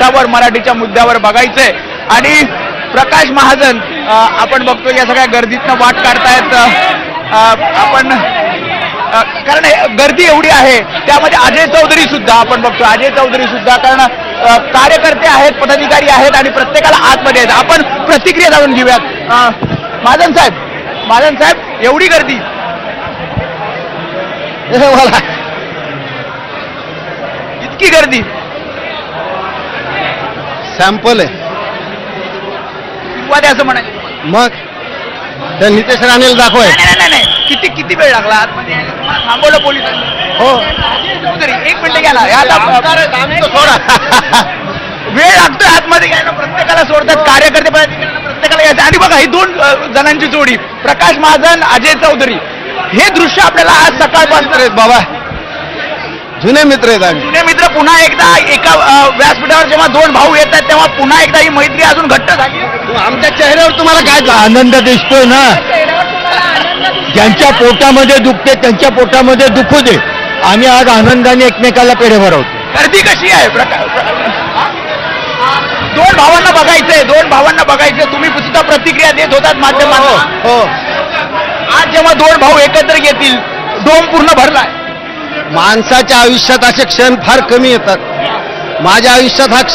मराठावर मराठीच्या मुद्द्यावर बघायचंय. आणि प्रकाश महाजन आपण बघतो या सगळ्या गर्दीतनं वाट काढतायत. आपण कारण गर्दी एवढी आहे त्यामध्ये अजय चौधरी सुद्धा आपण बघतो अजय चौधरी सुद्धा कारण कार्यकर्ते आहेत पदाधिकारी आहेत आणि प्रत्येकाला आतमध्ये आहेत. आपण प्रतिक्रिया जाणून घेऊयात. महाजन साहेब महाजन साहेब एवढी गर्दी. मला. इतकी गर्दी. सॅम्पल आहे. असं म्हणायचं. मग? त्या नितेश राणेला दाखवाय. नाही, नाही, नाही, नाही. किती किती वेळ लागला? आतमध्ये यायला? तुम्हाला थांबवलं पोलिसांनी? हो. चौधरी एक मिनिट गेला हे सोडा. वेळ लागतोय आतमध्ये घ्यायला. प्रत्येकाला सोडतात. कार्यकर्ते पदाधिकाऱ्यांना प्रत्येकाला यायचं आणि बघा ही दोन अ, जणांची जोडी प्रकाश महाजन अजय चौधरी. हे दृश्य आपल्याला आज सकाळपासून बाबा जुने मित्र आहेत आम्ही. जुने मित्र पुन्हा एकदा एका अ, व्यासपीठावर जेव्हा दोन भाऊ येतात तेव्हा पुन्हा एकदा ही मैत्री अजून घट्ट झाली. आमच्या चेहऱ्यावर तुम्हाला काय आनंद दिसतोय ना? ज्यांच्या पोटामध्ये दुखते त्यांच्या पोटामध्ये दुखू दे. आम्ही आज आनंदाने एकमेकाला पेढे भरवतो. गर्दी कशी आहे? प्रका- प्र- दोन भावांना बघायचंय दोन भावांना बघायचंय. तुम्ही सुद्धा प्रतिक्रिया देत होतात माध्यमांना. हो. आज जेव्हा दोन भाऊ एकत्र येतील डोम पूर्ण भरलाय. माणसाच्या आयुष्यात असे क्षण फार कमी येतात. माझ्या आयुष्यात हा क्षण